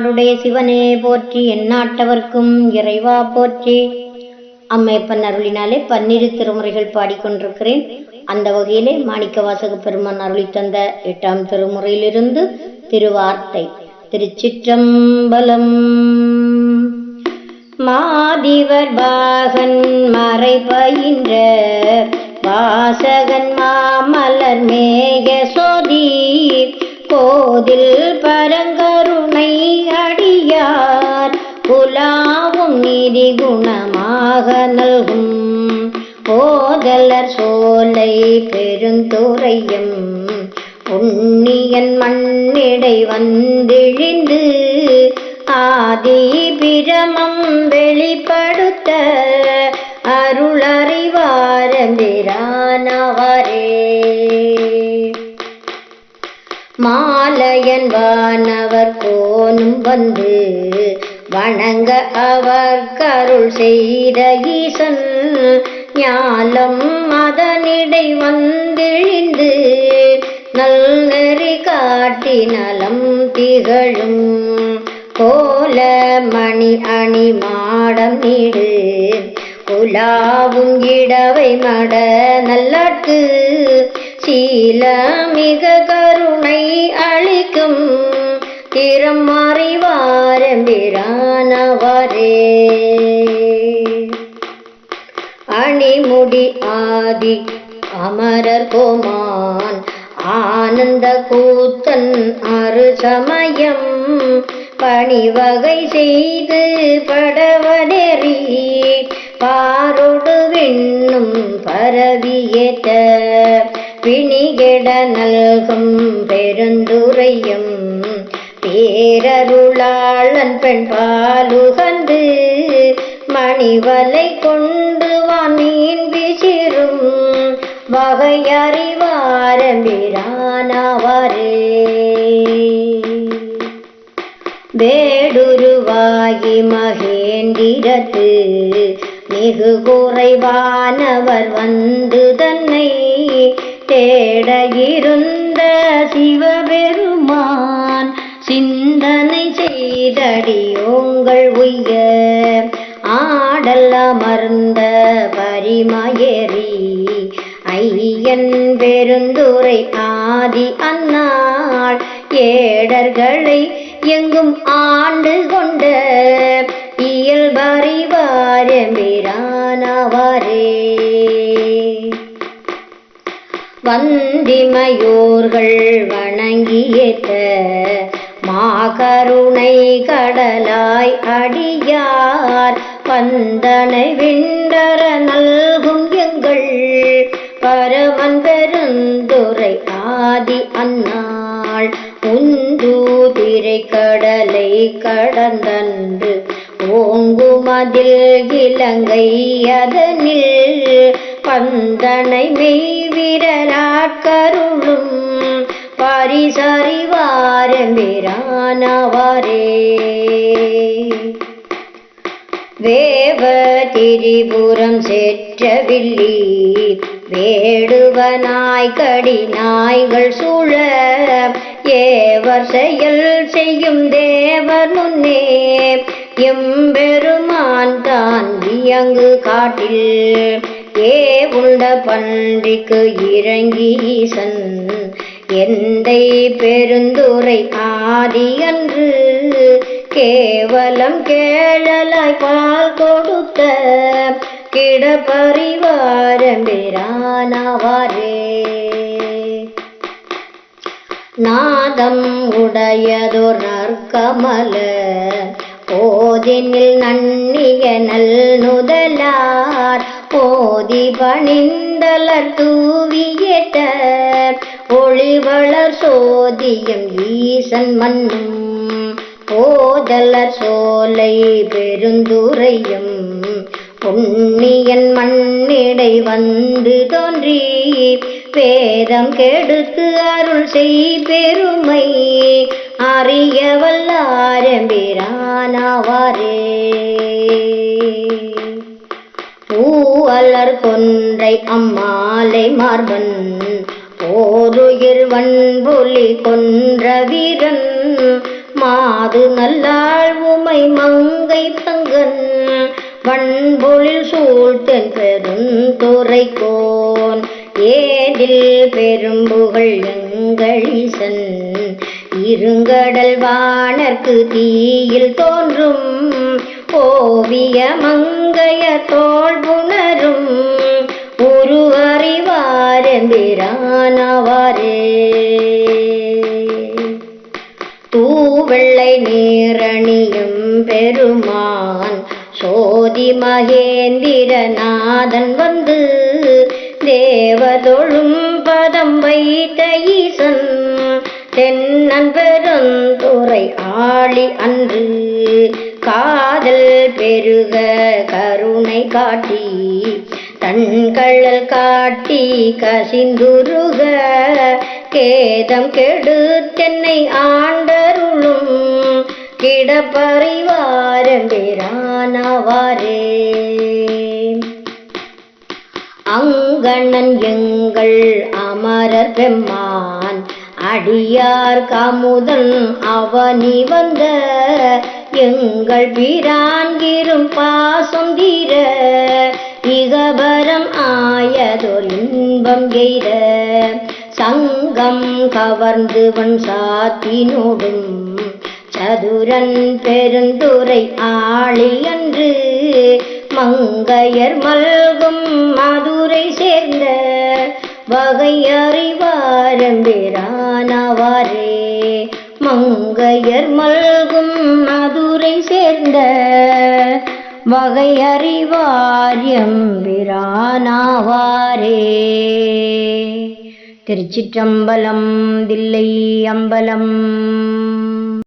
தென்னாடுடைய சிவனே போற்றி எந்நாட்டவர்க்கும் இறைவா போற்றி. அம்மையப்பன் அருளினாலே பன்னிரு திருமுறைகள் பாடிக்கொண்டிருக்கிறேன். அந்த வகையிலே மாணிக்கவாசக பெருமான் அருளி தந்த எட்டாம் திருமுறையிலிருந்து திருவார்த்தை திருச்சிற்றம்பலம். மாதிவர் பாகன் மறை பயின்ற வாசகன் மாமலர் மேக சோதி கோதில் பரங்கருணை அடியார் புலாவும் நிதி குணமாக நல்கும். ஓதலர் சோலை பெருந்துறையும் உண்ணியன் மண்ணிடை வந்திழிந்து ஆதி பிரமம் வெளிப்படுத்த அருளறிவாரம்பிரானவரே மா அன்பானவர் கோனும் வந்து வணங்க அவர் கருள் செய்த ஈசன் ஞாலம் அதனிடை வந்திழிந்து நல்நெறி காட்டி நலம் திகழும் கோல மணி அணி மாடம் நீடு குலாவும் இடவை மட நல்லாட்டு சீல மிக கருணை அளிக்கும் திறம் அறிவாரம்பிரானவரே அணிமுடி ஆதி அமரர் கோமான் ஆனந்த கூத்தன் அரு சமயம் பணிவகை செய்து படவனெறி பாரொடு விண்ணும் பரவியேற்ற பிணிகெட நல்கும் பெருந்துரையும் பேரருளாளன் பெண் பாலுகந்து மணிவலை கொண்டு வான் விசிறும் வகையறிவாரம்பிரானவரே வேடுருவாகி மகேந்திரத்து மிகு குறைவானவர் வந்து தன்னை செய்தடியோங்கள் ஆடல் அமர்ந்த பரிமயேறி ஐயன் பெருந்துரை ஆதி அன்னாள் ஏடர்களை எங்கும் ஆண்டு கொண்ட இயல்பறிவாரம்பிரானவரே வந்திமயோர்கள் வணங்கியேத்த மாகருணை கடலாய் அடியார் பந்தனை விண்டர நல்கும் எங்கள் பரவன் பெருந்துரை ஆதி அன்னாள். உந்தூதிரை கடலை கடந்தன்று ஓங்குமதில் இலங்கை அதனில் பந்தனை மெய்விரலாட்கருளும் பரிசறிவாரம்பிரானவரே. வேவ திரிபுரம் செற்றவில்லி வேடுவனாய் கடி நாய்கள் சூழ ஏவர் செயல் செய்யும் தேவர் முன்னே எம்பெருமான் தான் இயங்கு காட்டில் ஏ உண்ட பன்றிக்கு இறங்கி ஈசன் எந்தை பெருந்துரை ஆதி அன்று கேவலம் கேழலாய் பால் கொடுத்த கிடபரிவாரம்பிரானவரே நாதம் உடையதோர் நற்கமல போதினில் நன்னிய நல் நுதலார் போதி பணிந்தலர் தூவியேட்ட ஒளிவளர் சோதியம் ஈசன் மண்ணும் போதலர் சோலை பெருந்துரையும். பொன்னியன் மண்ணிடை வந்து தோன்றி பேதம் கெடுத்து அருள் செய் பெருமை. அறிய வல்லாரம்பிரானாவாரே பூவலர் கொன்றை அம்மாலை மார்பன் ஓருயிர் வன்புலி கொன்ற வீரன் மாது நல்லாள் உமை மங்கை தங்கன் வன்பொழில் சூழ்த்தன் பெருந்துரைக்கோன் ஏதில் பெரும்புகள் எங்களீசன் இருங்கடல் வானர்க்கு தீயில் தோன்றும் ஓவிய மங்கைய தோல் புணரும். உருவறிவாரெம்பிரானவரே தூவெள்ளை நீரணியும் பெருமான் சோதி மகேந்திரநாதன் வந்து தேவதொழும் பதம் வைத்த ஈசன் தென்னன் பெருந்துறை ஆளி அன்று காதல் பெருக கருணை காட்டி தன்கழல் காட்டி கசிந்துருக கேதம் கெடு தென்னை ஆண்டருளும் கிடப்பறிவாரம்பிரானவாரே அங்கண்ணன் எங்கள் அமரர் பெம்மான் அடியார் கமுதன் அவனி வந்த எங்கள் பிரான்கிரும் பாசம் இகப இகபரம் இன்பம் எய்த சங்கம் கவர்ந்து வன் சாத்தினோடும் சதுரன் பெருந்துரை ஆளி அன்று மங்கையர் மல்கும் மதுரை சேர்ந்த வகை அறிவாரம்பிரானவாரே. மங்கையர் மல்கும் மதுரை சேர்ந்த வகையறிவாரியம் பிரானாவாரே திருச்சிற்றம்பலம் தில்லை அம்பலம்.